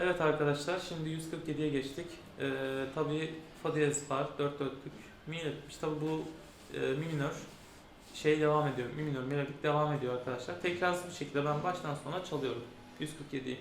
Evet arkadaşlar şimdi 147'ye geçtik. Ee, tabii fa diyez var 4 dörtlük. Mi etmiş tabii bu e, mi minör şey devam ediyor. Mi minör melodik devam ediyor arkadaşlar. Tekrarsız bir şekilde ben baştan sona çalıyorum. 147'yi.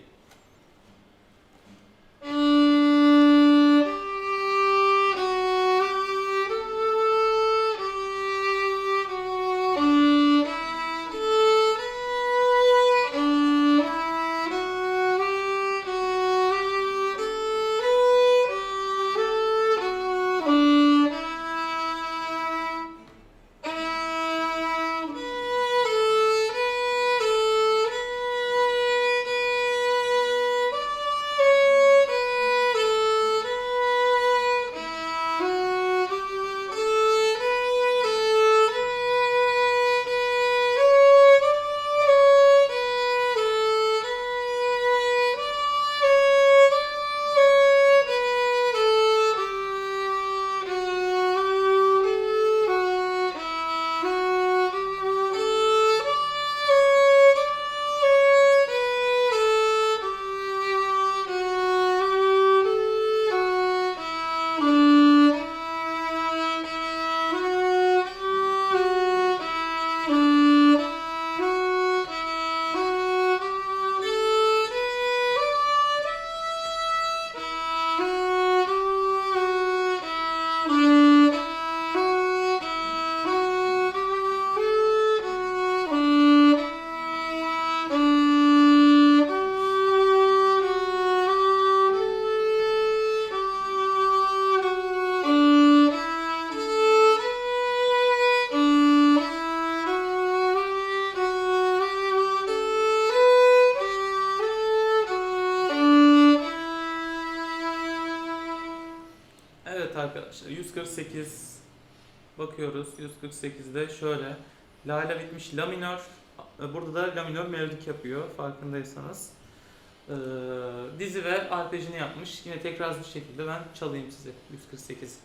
Evet arkadaşlar 148 bakıyoruz. 148'de şöyle. La la bitmiş la minör. Burada da la minör melodik yapıyor farkındaysanız. Ee, dizi ve arpejini yapmış. Yine tekrar bir şekilde ben çalayım size 148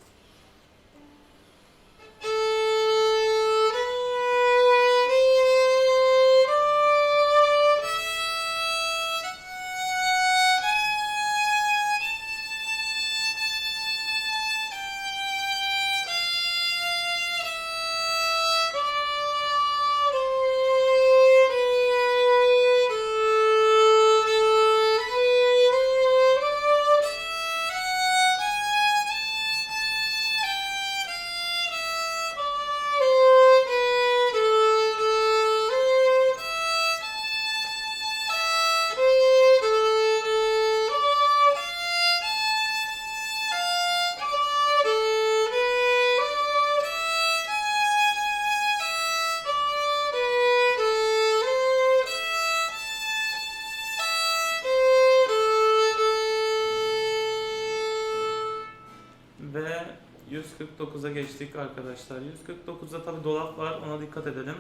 Ve 149'a geçtik arkadaşlar. 149'da tabi dolap var ona dikkat edelim.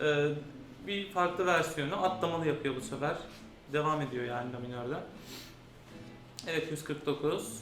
Ee, bir farklı versiyonu atlamalı yapıyor bu sefer. Devam ediyor yani la minörde. Evet 149.